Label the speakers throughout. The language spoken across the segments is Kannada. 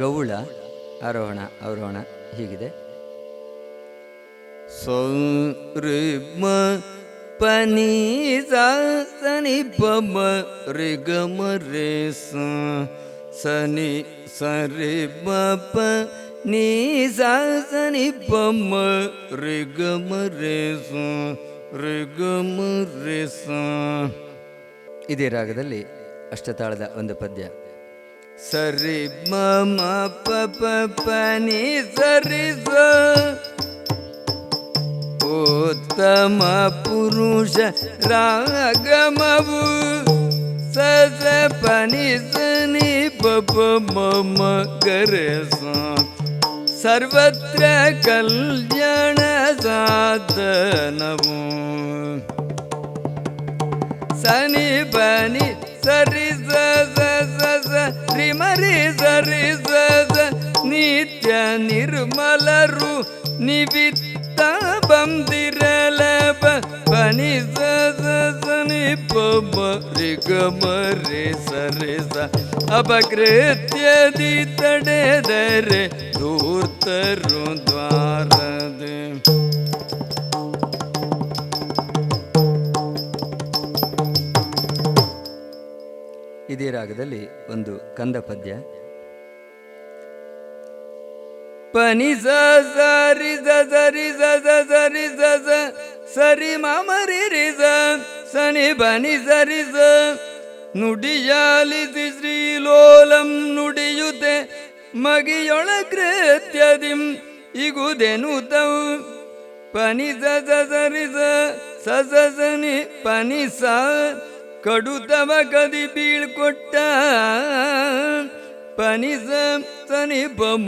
Speaker 1: ಗೌಳ ಆರೋಹಣ ಅವರೋಹಣ ಹೀಗಿದೆ. ಸೊ ರಿ ಮ ಪನಿ ಸನಿ ಪ ಮ ರಿ ಗಮ ರೇ ಸ ಸನಿ ಸ ರಿ ಮ ಪ ನೀ ಸನಿ ಪ ಮ ರಿ ಗಮ ರೇ ಸ ರಿ ಗ ಮ ರೇ ಸ ಇದೇ ರಾಗದಲ್ಲಿ ಅಷ್ಟತಾಳದ ಒಂದು ಪದ್ಯ. சரி மம ப பனி சரி உத்தம புருஷ ராகமவு சச பனி சனி பப மம கரசா सर्वत्र कल्याणसाधनमो सनि बनि सरि ಪ ಮ ಮ ಗರೆ ಸ ಸರ್ವತ್ರ ಕಲ್ಯಾಣ ಸಾಧನವು ಸನಿ ಬನಿ ಸರಿ ಸ ಸ ಸ ಸ ರಿ ಮರಿ ಸರಿ ಸ ಸ ನಿತ್ಯ ನಿರ್ಮಲರು ನಿವಿತ್ತ ಬಂದಿರಲ ಬ ಬನಿ ಸ ಸ ಸ ನಿ ಪ ಮ ರಿ ಗ ಮ ರಿ ಸರಿ ಸ ಅಪಕೃತ್ಯದಿ ತಡೆದರೆ ಧೂರ್ತರು ಇದೇ ರಾಗದಲ್ಲಿ ಒಂದು ಕಂದ ಪದ್ಯ ಪನಿ ಸರಿ ಸರಿ ಸರಿ ಸರಿ ಮಾಮರಿ ಸ ಸನಿ ಬನಿ ಸರಿ ಸ ನುಡಿಯಾಲಿಸಿ ಶ್ರೀಲೋಲಂ ನುಡಿಯುತೆ ಮಗಿಯೊಳ ಕೃತ್ಯದಿಂ ಇಗುದೆನು ತವು ಪನಿ ಸರಿ ಸನಿ ಪನಿ ಸ ಕಡುತವ ಕದಿ ಬೀಳ್ಕೊಟ್ಟ ಪನಿ ಸ ಸನಿ ಪಮ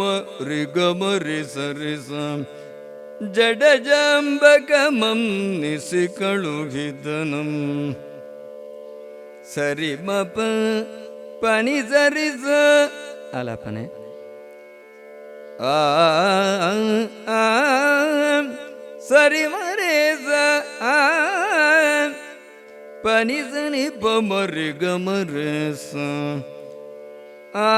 Speaker 1: ರಿ ಗಮ ರಿ ಸರಿ ಸ ಜಡಜಂಬಕಮಂ ನಿಸಿ ಕಳುಹಿದನಂ ಸರಿ ಮಪ ಪನಿ ಸರಿ ಸ ಆಲಾಪನೆ ಆ ಸರಿ ಮರೆ பனிசனி பமரு கமரசம் ஆ.